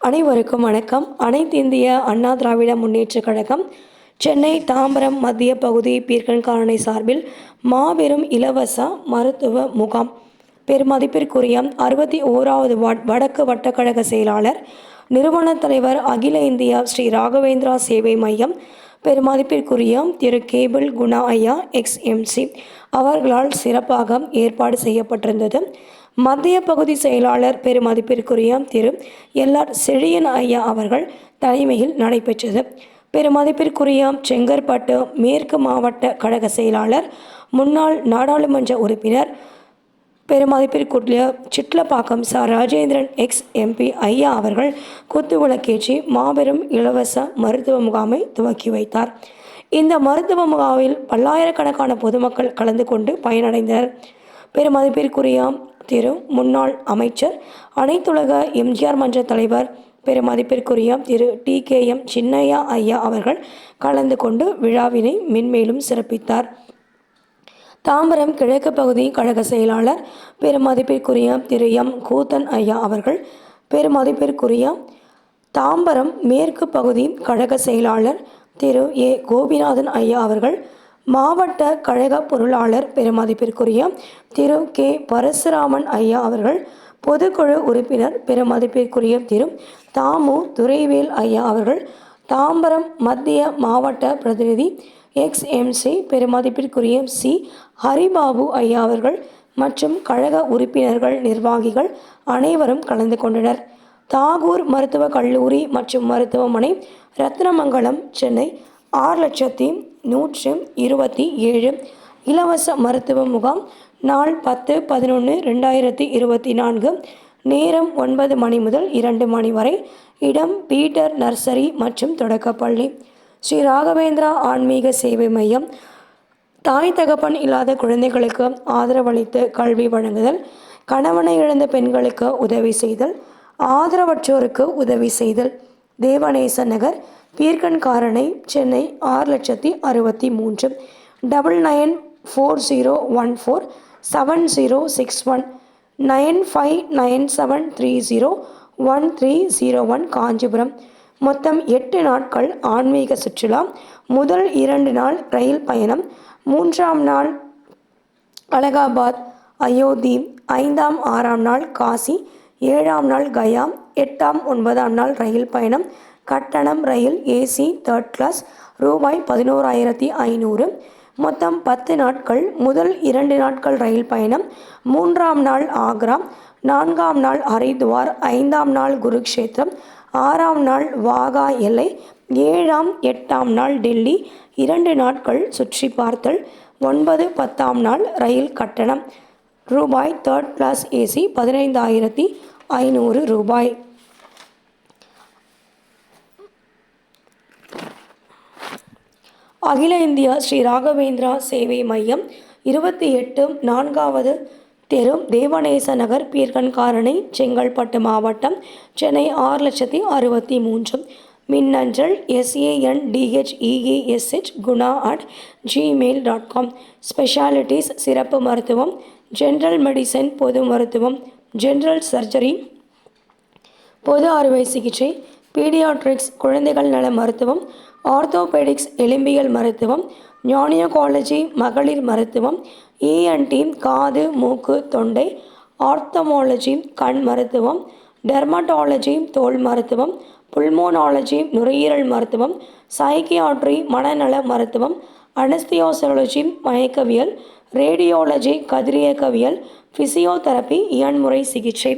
அனைவருக்கும் வணக்கம். அனைத்து இந்திய அண்ணா திராவிட முன்னேற்றக் கழகம் சென்னை தாம்பரம் மத்திய பகுதி பீர்க்கன்காரணை சார்பில் மாபெரும் இலவச மருத்துவ முகாம். பெருமதிப்பிற்குரிய அறுபத்தி ஓராவது வட் வடக்கு வட்டக்கழக செயலாளர் நிறுவன தலைவர் அகில இந்திய ஸ்ரீ ராகவேந்திரா சேவை மையம் பெருமதிப்பிற்குரிய திரு கேபிள் குணா ஐயா எக்ஸ்எம்சி அவர்களால் சிறப்பாக ஏற்பாடு செய்யப்பட்டிருந்தது. மத்திய பகுதி செயலாளர் பெருமதிப்பிற்குரிய திரு. எல்லார் செழியன் ஐயா அவர்கள் தலைமையில் நடைபெற்றது. பெருமதிப்பிற்குரிய செங்கற்பட்டு மேற்கு மாவட்ட கழக செயலாளர் முன்னாள் நாடாளுமன்ற உறுப்பினர் பெருமதிப்பிற்குரிய சிட்லப்பாக்கம் ச. ராஜேந்திரன் எக்ஸ். எம்பி ஐயா அவர்கள் குத்துவிளக்கேற்றி மாபெரும் இலவச மருத்துவ முகாமை துவக்கி வைத்தார். இந்த மருத்துவ முகாமில் பல்லாயிரக்கணக்கான பொதுமக்கள் கலந்து கொண்டு பயனடைந்தனர். பெருமதிப்பிற்குரிய திரு முன்னாள் அமைச்சர் அனைத்துலக எம்ஜிஆர் மன்ற தலைவர் பெருமதிப்பிற்குரிய Thiru T K M Chinnaiah ஐயா அவர்கள் கலந்து கொண்டு விழாவினை மென்மேலும் சிறப்பித்தார். தாம்பரம் கிழக்கு பகுதி கழக செயலாளர் பெருமதிப்பிற்குரிய திரு எம் கூத்தன் ஐயா அவர்கள் பெருமதிப்பிற்குரிய தாம்பரம் மேற்கு பகுதி கழக செயலாளர் திரு ஏ கோபிநாதன் ஐயா அவர்கள் மாவட்ட கழக பொருளாளர் பெருமதிப்பிற்குரிய திரு கே. பரசுராமன் ஐயா அவர்கள் பொதுக்குழு உறுப்பினர் பெருமதிப்பிற்குரிய திரு தாமு துரைவேல் ஐயா அவர்கள் தாம்பரம் மத்திய மாவட்ட பிரதிநிதி எக்ஸ். எம்சி பெருமதிப்பிற்குரிய சி. ஹரிபாபு ஐயா அவர்கள் மற்றும் கழக உறுப்பினர்கள் நிர்வாகிகள் அனைவரும் கலந்து கொண்டனர். தாகூர் மருத்துவக் கல்லூரி மற்றும் மருத்துவமனை ரத்னமங்கலம் சென்னை ஆறு லட்சத்தி நூற்று இருபத்தி ஏழு இலவச மருத்துவ முகாம் நாள் பத்து பதினொன்று ரெண்டாயிரத்தி இருபத்தி நான்கு நேரம் ஒன்பது மணி முதல் இரண்டு மணி வரை இடம் பீட்டர் நர்சரி மற்றும் தொடக்கப்பள்ளி. ஸ்ரீ ராகவேந்திரா ஆன்மீக சேவை மையம் தாய் தகப்பன் இல்லாத குழந்தைகளுக்கு ஆதரவளித்து கல்வி வழங்குதல் கணவனை இழந்த பெண்களுக்கு உதவி செய்தல் ஆதரவற்றோருக்கு உதவி செய்தல் தேவநேச நகர் பீர்க்கன்காரணை சென்னை ஆறு லட்சத்தி அறுபத்தி மூன்று. Double nine four zero one four seven zero six one nine five nine seven three zero one three zero one Kanchipuram. மொத்தம் எட்டு நாட்கள் ஆன்மீக சுற்றுலா. முதல் இரண்டு நாள் ரயில் பயணம். மூன்றாம் நாள் அலகாபாத் அயோத்தி. ஐந்தாம் ஆறாம் நாள் காசி. ஏழாம் நாள் கயா. எட்டாம் ஒன்பதாம் நாள் ரயில் பயணம். கட்டணம் ரயில் ஏசி தேர்ட் கிளாஸ் ரூபாய் பதினோராயிரத்தி ஐநூறு. மொத்தம் பத்து நாட்கள் முதல் இரண்டு நாட்கள் ரயில் பயணம் மூன்றாம் நாள் ஆக்ரா நான்காம் நாள் ஹரித்வார் ஐந்தாம் நாள் குருக்ஷேத்திரம் ஆறாம் நாள் வாகா எல்லை ஏழாம் எட்டாம் நாள் டெல்லி. இரண்டு நாட்கள் சுற்றி பார்த்தல் ஒன்பது பத்தாம் நாள் ரயில் கட்டணம். ரூபாய் தேர்ட் கிளாஸ் ஏசி பதினைந்தாயிரத்தி ஐநூறு ரூபாய். அகில இந்தியா ஸ்ரீ ராகவேந்திரா சேவை மையம் இருபத்தி எட்டு நான்காவது தெரு தேவநேச நகர் பீர்கன்காரணை செங்கல்பட்டு மாவட்டம் சென்னை ஆறு லட்சத்தி அறுபத்தி மூன்று. மின்னஞ்சல் SAN THEASH Guna at Gmail dot com specialities சிறப்பு மருத்துவம் ஜென்ரல் மெடிசன் பொது மருத்துவம் ஜென்ரல் சர்ஜரி பொது அறுவை சிகிச்சை பீடியாட்ரிக்ஸ் குழந்தைகள் நல மருத்துவம் ஆர்த்தோபெடிக்ஸ் எலும்பியல் மருத்துவம் ஞானியோகாலஜி மகளிர் மருத்துவம் இஎன்டி காது மூக்கு தொண்டை ஆர்த்தமாலஜி கண் மருத்துவம் டெர்மட்டாலஜி தோல் மருத்துவம் புல்மோனாலஜி நுரையீரல் மருத்துவம் சைக்கியாட்ரி மனநல மருத்துவம் அனஸ்தியோசலஜி மயக்கவியல் ரேடியோலஜி கதிரியக்கவியல் ஃபிசியோதெரப்பி இயன்முறை சிகிச்சை.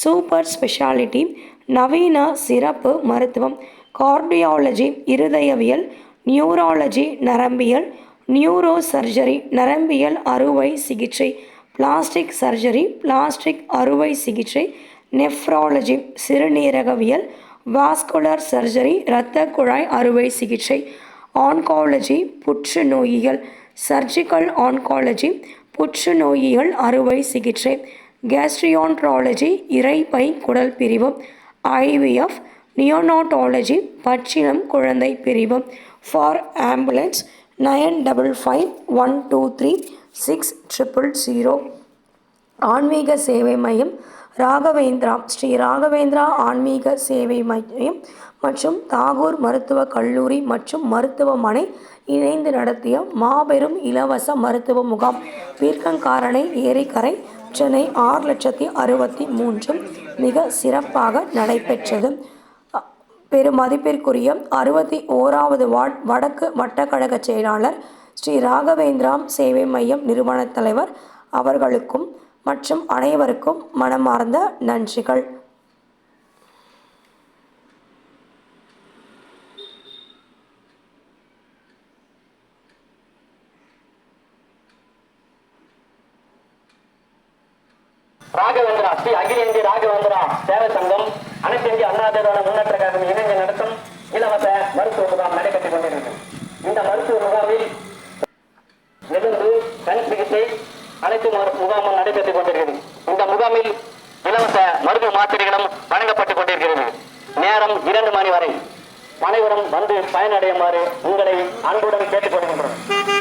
Super speciality. நவீன சிறப்பு மருத்துவம் கார்டியாலஜி இருதயவியல் நியூராலஜி நரம்பியல் நியூரோ சர்ஜரி நரம்பியல் அறுவை சிகிச்சை பிளாஸ்டிக் சர்ஜரி பிளாஸ்டிக் அறுவை சிகிச்சை நெஃப்ராலஜி சிறுநீரகவியல் வாஸ்குலர் சர்ஜரி இரத்த குழாய் அறுவை சிகிச்சை ஆன்காலஜி புற்றுநோயியல் சர்ஜிக்கல் ஆன்காலஜி புற்றுநோயியல் அறுவை சிகிச்சை கேஸ்ட்ரியான்ட்ராலஜி இறைப்பை குடல் பிரிவு ஐவிஎஃப் நியோனாட்டாலஜி பச்சிளம் குழந்தை பிரிவு for ambulance nine double five one two three six triple zero ஆன்மீக சேவை மையம் ராகவேந்திரா ஸ்ரீ ராகவேந்திரா ஆன்மீக சேவை மையம் மற்றும் தாகூர் மருத்துவக் கல்லூரி மற்றும் மருத்துவமனை இணைந்து நடத்திய மாபெரும் இலவச மருத்துவ முகாம் பீர்க்கங்காரணை ஏரிக்கரை சென்னை ஆறு லட்சத்தி அறுபத்தி மூன்று மிக சிறப்பாக நடைபெற்றது. பெருமதிப்பிற்குரிய அறுபத்தி ஓராவது வார்டு வடக்கு வட்டக்கழக செயலாளர் ஸ்ரீ ராகவேந்திராம் சேவை மையம் நிறுவனத் தலைவர் அவர்களுக்கும் மற்றும் அனைவருக்கும் மனமார்ந்த நன்றிகள். ராகவேந்திரா ஸ்ரீ அகில இந்திய ராகவேந்திரா சேவை சங்கம் அனைத்து இந்திய அண்ணா திராவிட முன்னேற்ற கழகம் இணைந்து நடத்தும் இலவச மருத்துவ முகாம் நடைபெற்றுக் கொண்டிருக்கிறது இந்த மருத்துவ முகாமில் நெலும்பு கண் சிகிச்சை அனைத்து மரு- முகாமும் நடைபெற்றுக் கொண்டிருக்கிறது இந்த முகாமில் இலவச மருந்து மாத்திரைகளும் வழங்கப்பட்டுக் கொண்டிருக்கிறது. நேரம் இரண்டு மணி வரை. அனைவரும் வந்து பயனடையுமாறு உங்களை அன்புடன் கேட்டுக்கொள்கின்றோம்.